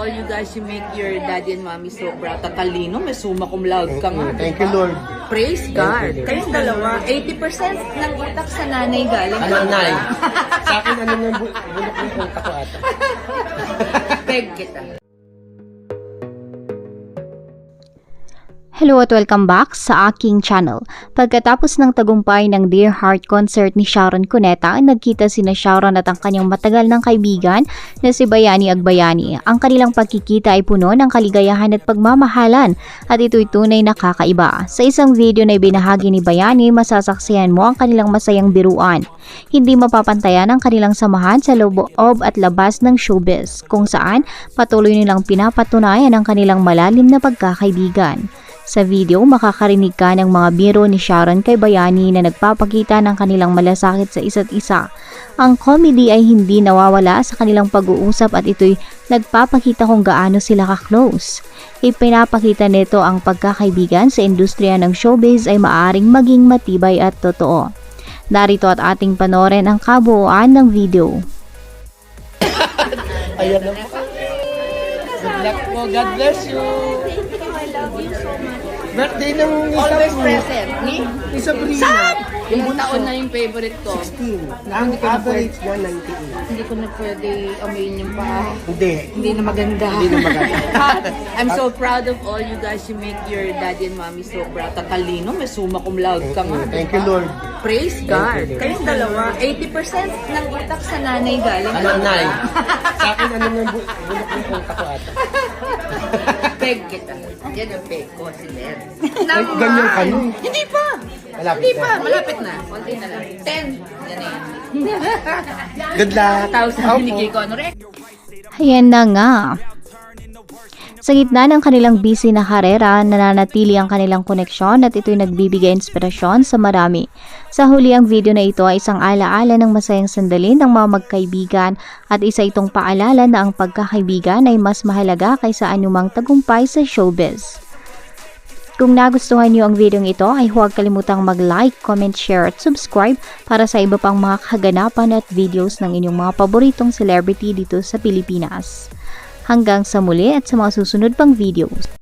all you guys. You make your daddy and mommy so proud. Tatalino, may summa cum laude ka nga. Thank you, Lord. Praise God. Kayong dalawa, 80% ng utak sa nanay galing. Ano, kay Nay? Sa akin, ano yung bu- bulok ng utak ko ata. Peg kita. Hello at welcome back sa aking channel. Pagkatapos ng tagumpay ng Dear Heart concert ni Sharon Cuneta, nagkita sina Sharon at ang kanyang matagal ng kaibigan na si Bayani Agbayani. Ang kanilang pagkikita ay puno ng kaligayahan at pagmamahalan at ito'y tunay na kakaiba. Sa isang video na ibinahagi ni Bayani, masasaksihan mo ang kanilang masayang biruan. Hindi mapapantayan ang kanilang samahan sa loob at labas ng showbiz, kung saan patuloy nilang pinapatunayan ang kanilang malalim na pagkakaibigan. Sa video, makakarinig ka ng mga biro ni Sharon kay Bayani na nagpapakita ng kanilang malasakit sa isa't isa. Ang comedy ay hindi nawawala sa kanilang pag-uusap at ito'y nagpapakita kung gaano sila ka-close. Ipinapakita nito ang pagkakaibigan sa industriya ng showbiz ay maaring maging matibay at totoo. Narito at ating panorin ang kabuuan ng video. Ayan po. Good luck po. God bless you. Birthday ng isa Always po. present. Ni? Ni Sabrina. Saan? Yung taon na yung favorite ko. 16. Ang average niya, 98. Hindi ko na pwede amoyin yung pa. Hindi. Hindi na maganda. Hindi na maganda. I'm so proud of all you guys. You make your daddy and mommy so proud. Tatalino, may summa cum laude ka nga. Thank you, Lord. Praise God. Kayong dalawa, 80% ng utak sa nanay galing. Ano, Nay? Sa akin, ano yung bu- bulok ng utak ko ata. Peg kita. Yan ang peg ko, si Len. Ay, ganyan ka nun. Hindi pa. Malapit Hindi na. pa. Malapit na. Konti na lang. 10. Yan yan. Good luck. 1,000 binigay ko. Ano? Ayan na nga. Sa gitna ng kanilang busy na karera, nananatili ang kanilang koneksyon at ito'y nagbibigay inspirasyon sa marami. Sa huli ang video na ito ay isang alaala ng masayang sandali ng mga magkaibigan at isa itong paalala na ang pagkakaibigan ay mas mahalaga kaysa anumang tagumpay sa showbiz. Kung nagustuhan niyo ang video ito ay huwag kalimutang mag-like, comment, share at subscribe para sa iba pang mga kaganapan at videos ng inyong mga paboritong celebrity dito sa Pilipinas. Hanggang sa muli at sa mga susunod pang videos.